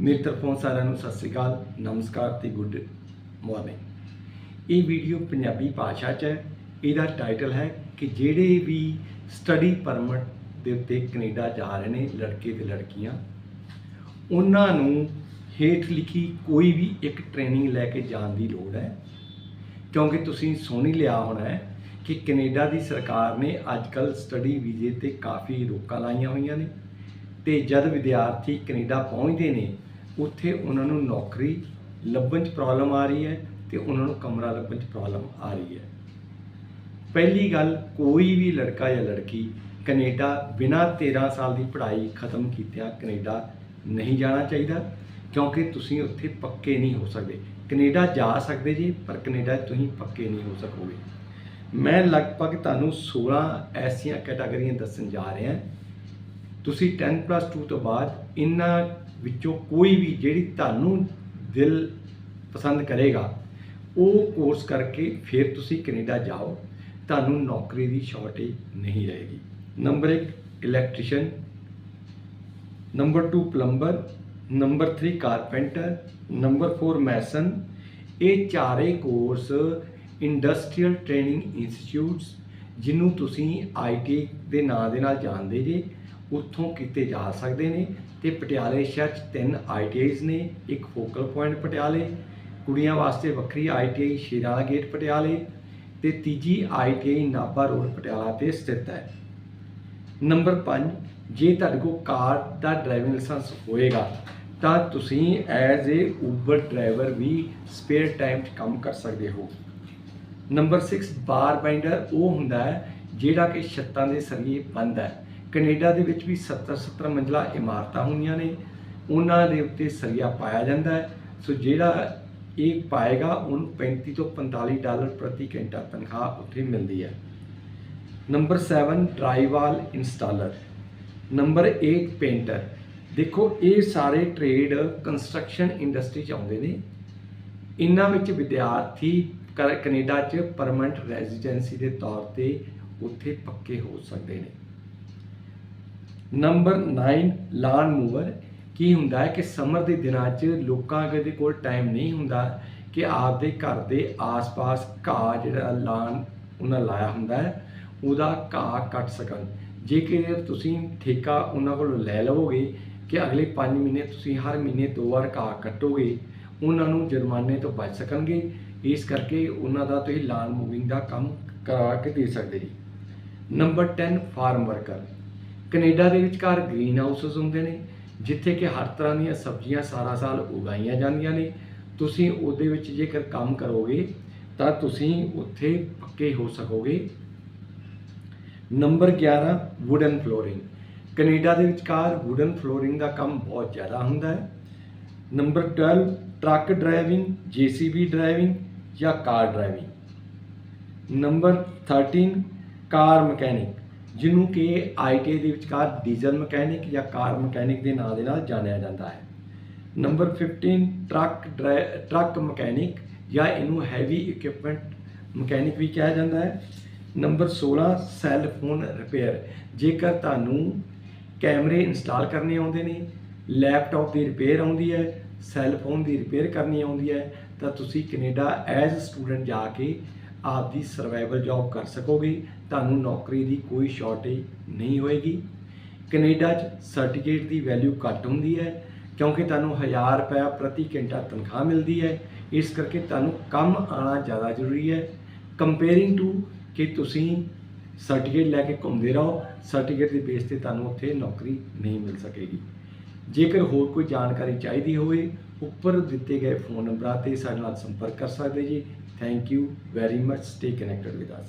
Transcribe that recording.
ਮੇਰੇ ਤਰਫੋਂ ਸਾਰਿਆਂ ਨੂੰ ਸਤਿ ਸ੍ਰੀ ਅਕਾਲ, ਨਮਸਕਾਰ ਤੇ ਗੁੱਡ ਮਾਰਨਿੰਗ। ਇਹ ਵੀਡੀਓ ਪੰਜਾਬੀ ਭਾਸ਼ਾ 'ਚ ਹੈ, ਇਹਦਾ ਟਾਈਟਲ ਹੈ ਕਿ ਜਿਹੜੇ ਵੀ ਸਟੱਡੀ ਪਰਮਿਟ ਦੇ ਉੱਤੇ ਕੈਨੇਡਾ ਜਾ ਰਹੇ ਨੇ ਲੜਕੇ ਤੇ ਲੜਕੀਆਂ, ਉਹਨਾਂ ਨੂੰ ਹੇਠ ਲਿਖੀ ਕੋਈ ਵੀ ਇੱਕ ਟ੍ਰੇਨਿੰਗ ਲੈ ਕੇ ਜਾਣ ਦੀ ਲੋੜ ਹੈ। ਕਿਉਂਕਿ ਤੁਸੀਂ ਸੁਣ ਹੀ ਲਿਆ ਹੋਣਾ ਹੈ ਕਿ ਕੈਨੇਡਾ ਦੀ ਸਰਕਾਰ ਨੇ ਅੱਜਕੱਲ ਸਟੱਡੀ ਵੀਜ਼ੇ ਤੇ ਕਾਫੀ ਰੋਕਾਂ ਲਾਈਆਂ ਹੋਈਆਂ ਨੇ ਤੇ ਜਦ ਵਿਦਿਆਰਥੀ ਕੈਨੇਡਾ ਪਹੁੰਚਦੇ ਨੇ ਉੱਥੇ ਉਹਨਾਂ ਨੂੰ ਨੌਕਰੀ ਲੱਭਣ 'ਚ ਪ੍ਰੋਬਲਮ ਆ ਰਹੀ ਹੈ ਤੇ ਉਹਨਾਂ ਨੂੰ ਕਮਰਾ ਲੱਭਣ 'ਚ ਪ੍ਰੋਬਲਮ ਆ ਰਹੀ ਹੈ। ਪਹਿਲੀ ਗੱਲ, ਕੋਈ ਵੀ ਲੜਕਾ ਜਾਂ ਲੜਕੀ ਕੈਨੇਡਾ ਬਿਨਾਂ 13 ਸਾਲ ਦੀ ਪੜ੍ਹਾਈ ਖਤਮ ਕੀਤਿਆਂ ਕੈਨੇਡਾ ਨਹੀਂ ਜਾਣਾ ਚਾਹੀਦਾ, ਕਿਉਂਕਿ ਤੁਸੀਂ ਉੱਥੇ ਪੱਕੇ ਨਹੀਂ ਹੋ ਸਕਦੇ। ਕੈਨੇਡਾ ਜਾ ਸਕਦੇ ਜੀ, ਪਰ ਕੈਨੇਡਾ ਤੁਸੀਂ ਪੱਕੇ ਨਹੀਂ ਹੋ ਸਕੋਗੇ। ਮੈਂ ਲਗਭਗ ਤੁਹਾਨੂੰ 16 ਐਸੀਆਂ ਕੈਟਾਗਰੀਆਂ ਦੱਸਣ ਜਾ ਰਿਹਾ। ਤੁਸੀਂ 10 2 ਤੋਂ ਬਾਅਦ ਇਹਨਾਂ ਵਿੱਚੋਂ ਕੋਈ ਵੀ ਜਿਹੜੀ ਤੁਹਾਨੂੰ ਦਿਲ ਪਸੰਦ ਕਰੇਗਾ, ਉਹ ਕੋਰਸ ਕਰਕੇ ਫਿਰ ਤੁਸੀਂ ਕੈਨੇਡਾ ਜਾਓ, ਤੁਹਾਨੂੰ ਨੌਕਰੀ ਦੀ ਸ਼ਾਰਟੇਜ ਨਹੀਂ ਰਹੇਗੀ। Number 1 electrician number 2 plumber number 3 carpenter number 4 mason ਇਹ ਚਾਰੇ ਕੋਰਸ ਇੰਡਸਟਰੀਅਲ ਟ੍ਰੇਨਿੰਗ ਇੰਸਟੀਚਿਊਟਸ ਜਿਹਨੂੰ ਤੁਸੀਂ ਆਈਟੀ ਦੇ ਨਾਂ ਦੇ ਨਾਲ ਜਾਣਦੇ ਜੇ ਉੱਥੋਂ ਕੀਤੇ ਜਾ ਸਕਦੇ ਨੇ ਤੇ ਪਟਿਆਲੇ ਸ਼ਹਿਰ 'ਚ ਤਿੰਨ ਆਈਟੀਆਈਜ਼ ਨੇ, ਇੱਕ ਫੋਕਲ ਪੁਆਇੰਟ ਪਟਿਆਲੇ, ਕੁੜੀਆਂ ਵਾਸਤੇ ਵੱਖਰੀ ਆਈਟੀਆਈ ਸ਼ੇਰਾਲਾ ਗੇਟ ਪਟਿਆਲੇ ਤੇ ਤੀਜੀ ਆਈਟੀਆਈ ਨਾਭਾ ਰੋਡ ਪਟਿਆਲਾ ਤੇ ਸਥਿਤ ਹੈ। ਨੰਬਰ 5 ਜੇ ਤੁਹਾਡੇ ਕੋਲ ਕਾਰ ਦਾ ਡਰਾਈਵਿੰਗ ਲਾਇਸੈਂਸ ਹੋਏਗਾ, ਤਾਂ ਤੁਸੀਂ ਐਜ਼ ਏ ਉਬਰ ਡਰਾਈਵਰ ਵੀ ਸਪੇਅਰ ਟਾਈਮ 'ਚ ਕੰਮ ਕਰ ਸਕਦੇ ਹੋ। ਨੰਬਰ 6 ਬਾਰ ਬਾਈਂਡਰ ਉਹ ਹੁੰਦਾ ਹੈ ਜਿਹੜਾ ਕਿ ਛੱਤਾਂ ਦੇ ਸਰੀਏ ਬੰਦ ਹੈ। ਕੈਨੇਡਾ ਦੇ ਵਿੱਚ ਵੀ 70 70 ਮੰਜ਼ਲਾ ਇਮਾਰਤਾਂ ਹੁੰਦੀਆਂ ਨੇ। ਉਹਨਾਂ ਦੇ ਉੱਤੇ ਸਰੀਆ ਪਾਇਆ ਜਾਂਦਾ ਹੈ। ਸੋ ਜਿਹੜਾ ਇਹ ਪਾਏਗਾ, ਉਹਨੂੰ 35 ਤੋਂ 45 ਡਾਲਰ ਪ੍ਰਤੀ ਘੰਟਾ ਤਨਖਾਹ ਉੱਥੇ ਮਿਲਦੀ ਹੈ। Number 7 drywall installer. Number 8 painter. ਦੇਖੋ, ਇਹ ਸਾਰੇ ਟ੍ਰੇਡ ਕੰਸਟਰਕਸ਼ਨ ਇੰਡਸਟਰੀ ਚ ਆਉਂਦੇ ਨੇ। ਇਹਨਾਂ ਵਿੱਚ ਵਿਦਿਆਰਥੀ ਕ- ਕੈਨੇਡਾ 'ਚ ਪਰਮਨੈਂਟ ਰੈਜ਼ੀਡੈਂਸੀ ਦੇ ਤੌਰ ਤੇ ਉੱਥੇ ਪੱਕੇ ਹੋ ਸਕਦੇ ਨੇ। ਨੰਬਰ 9 ਲਾਨ ਮੂਵਰ ਕੀ ਹੁੰਦਾ ਹੈ ਕਿ ਸਮਰ ਦੇ ਦਿਨਾਂ 'ਚ ਲੋਕਾਂ ਦੇ ਕੋਲ ਟਾਈਮ ਨਹੀਂ ਹੁੰਦਾ ਕਿ ਆਪਦੇ ਘਰ ਦੇ ਆਸ-ਪਾਸ ਘਾਹ ਜਿਹੜਾ ਲਾਨ ਉਹਨਾਂ ਲਾਇਆ ਹੁੰਦਾ ਹੈ, ਉਹਦਾ ਘਾਹ ਕੱਟ ਸਕਣ। ਜੇਕਰ ਤੁਸੀਂ ਠੇਕਾ ਉਹਨਾਂ ਕੋਲੋਂ ਲੈ ਲਵੋਗੇ ਕਿ ਅਗਲੇ 5 ਮਹੀਨੇ ਤੁਸੀਂ ਹਰ ਮਹੀਨੇ ਦੋ ਵਾਰ ਘਾਹ ਕੱਟੋਗੇ, ਉਹਨਾਂ ਨੂੰ ਜੁਰਮਾਨੇ ਤੋਂ ਬਚ ਸਕਣਗੇ। ਇਸ ਕਰਕੇ ਉਹਨਾਂ ਦਾ ਤੁਸੀਂ ਲਾਨ ਮੂਵਿੰਗ ਦਾ ਕੰਮ ਕਰਾ ਕੇ ਦੇ ਸਕਦੇ ਜੀ। ਨੰਬਰ 10 ਫਾਰਮ ਵਰਕਰ ਕੈਨੇਡਾ ਦੇ ਵਿਚਕਾਰ ਗ੍ਰੀਨ ਹਾਊਸਸ ਹੁੰਦੇ ਨੇ, ਜਿੱਥੇ ਕਿ ਹਰ ਤਰ੍ਹਾਂ ਦੀਆਂ ਸਬਜ਼ੀਆਂ ਸਾਰਾ ਸਾਲ ਉਗਾਈਆਂ ਜਾਂਦੀਆਂ ਨੇ। ਤੁਸੀਂ ਉਹਦੇ ਵਿੱਚ ਜੇਕਰ ਕੰਮ ਕਰੋਗੇ, ਤਾਂ ਤੁਸੀਂ ਉੱਥੇ ਪੱਕੇ ਹੋ ਸਕੋਗੇ। ਨੰਬਰ 11 ਵੁਡਨ ਫਲੋਰਿੰਗ ਕੈਨੇਡਾ ਦੇ ਵਿਚਕਾਰ ਵੁਡਨ ਫਲੋਰਿੰਗ ਦਾ ਕੰਮ ਬਹੁਤ ਜ਼ਿਆਦਾ ਹੁੰਦਾ ਹੈ। Number 12 truck driving JCB driving ਜਾਂ car driving number 13 car mechanic. ਜਿਹਨੂੰ ਕਿ ਆਈਟੀ ਦੇ ਵਿਚਕਾਰ ਡੀਜ਼ਲ ਮਕੈਨਿਕ ਜਾਂ ਕਾਰ ਮਕੈਨਿਕ ਦੇ ਨਾਂ ਦੇ ਨਾਲ ਜਾਣਿਆ ਜਾਂਦਾ ਹੈ। ਨੰਬਰ 15 ਟਰੱਕ ਡਰਾਈ- ਟਰੱਕ ਮਕੈਨਿਕ ਜਾਂ ਇਹਨੂੰ ਹੈਵੀ ਇਕਵਿਪਮੈਂਟ ਮਕੈਨਿਕ ਵੀ ਕਿਹਾ ਜਾਂਦਾ ਹੈ। ਨੰਬਰ 16 ਸੈੱਲ ਫੋਨ ਰਿਪੇਅਰ ਜੇਕਰ ਤੁਹਾਨੂੰ ਕੈਮਰੇ ਇੰਸਟਾਲ ਕਰਨੇ ਆਉਂਦੇ ਨੇ ਲੈਪਟਾਪ ਦੀ ਰਿਪੇਅਰ ਆਉਂਦੀ ਹੈ ਸੈੱਲ ਫੋਨ ਦੀ ਰਿਪੇਅਰ ਕਰਨੀ ਆਉਂਦੀ ਹੈ, ਤਾਂ ਤੁਸੀਂ ਕੈਨੇਡਾ ਐਜ਼ ਸਟੂਡੈਂਟ ਜਾ ਕੇ ਆਪ ਦੀ ਸਰਵਾਈਵਲ ਜੌਬ ਕਰ ਸਕੋਗੇ, ਤੁਹਾਨੂੰ ਨੌਕਰੀ ਦੀ ਕੋਈ ਸ਼ਾਰਟੇਜ ਨਹੀਂ ਹੋਏਗੀ। ਕੈਨੇਡਾ 'ਚ ਸਰਟੀਫਿਕੇਟ ਦੀ ਵੈਲਿਊ ਘੱਟ ਹੁੰਦੀ ਹੈ, ਕਿਉਂਕਿ ਤੁਹਾਨੂੰ 1000 ਰੁਪਏ ਪ੍ਰਤੀ ਘੰਟਾ ਤਨਖਾਹ ਮਿਲਦੀ ਹੈ। ਇਸ ਕਰਕੇ ਤੁਹਾਨੂੰ ਕੰਮ ਆਉਣਾ ਜ਼ਿਆਦਾ ਜ਼ਰੂਰੀ ਹੈ। ਕੰਪੇਅਰਿੰਗ ਟੂ ਕਿ ਤੁਸੀਂ ਸਰਟੀਫਿਕੇਟ ਲੈ ਕੇ ਘੁੰਮਦੇ ਰਹੋ ਸਰਟੀਫਿਕੇਟ ਦੇ ਬੇਸ ਤੇ ਤੁਹਾਨੂੰ ਉੱਥੇ ਨੌਕਰੀ ਨਹੀਂ ਮਿਲ ਸਕੇਗੀ। ਜੇਕਰ ਹੋਰ ਕੋਈ ਜਾਣਕਾਰੀ ਚਾਹੀਦੀ ਹੋਵੇ, ਉੱਪਰ ਦਿੱਤੇ ਗਏ ਫੋਨ ਨੰਬਰਾਂ ਤੇ ਸਾਡੇ ਨਾਲ ਸੰਪਰਕ ਕਰ ਸਕਦੇ ਜੀ। Thank you very much. Stay connected with us.